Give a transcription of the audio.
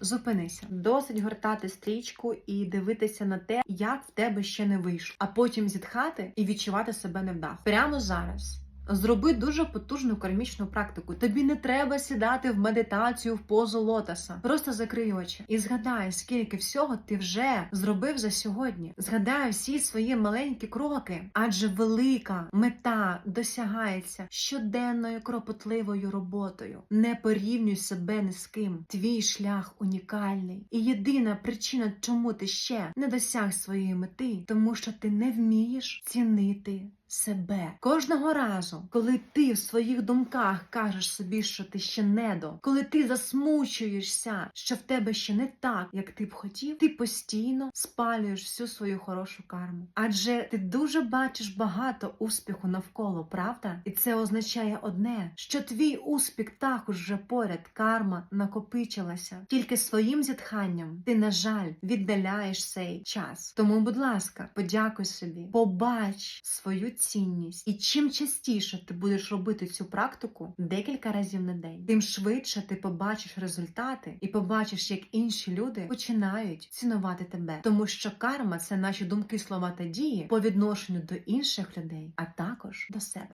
Зупинися, досить гортати стрічку і дивитися на те, як в тебе ще не вийшло, а потім зітхати і відчувати себе невдах Прямо зараз. Зроби дуже потужну кармічну практику. Тобі не треба сідати в медитацію в позу лотоса. Просто закрий очі і згадай, скільки всього ти вже зробив за сьогодні. Згадай всі свої маленькі кроки, адже велика мета досягається щоденною кропотливою роботою. Не порівнюй себе ні з ким. Твій шлях унікальний. І єдина причина, чому ти ще не досяг своєї мети, тому що ти не вмієш цінити себе кожного разу, коли ти в своїх думках кажеш собі, що ти ще недо, коли ти засмучуєшся, що в тебе ще не так, як ти б хотів, ти постійно спалюєш всю свою хорошу карму. Адже ти дуже бачиш багато успіху навколо, правда? І це означає одне, що твій успіх також вже поряд, карма накопичилася. Тільки своїм зітханням ти, на жаль, віддаляєш цей час. Тому, будь ласка, подякуй собі, побач свою цінність. І чим частіше ти будеш робити цю практику декілька разів на день, тим швидше ти побачиш результати і побачиш, як інші люди починають цінувати тебе. Тому що карма це наші думки, слова та дії по відношенню до інших людей, а також до себе.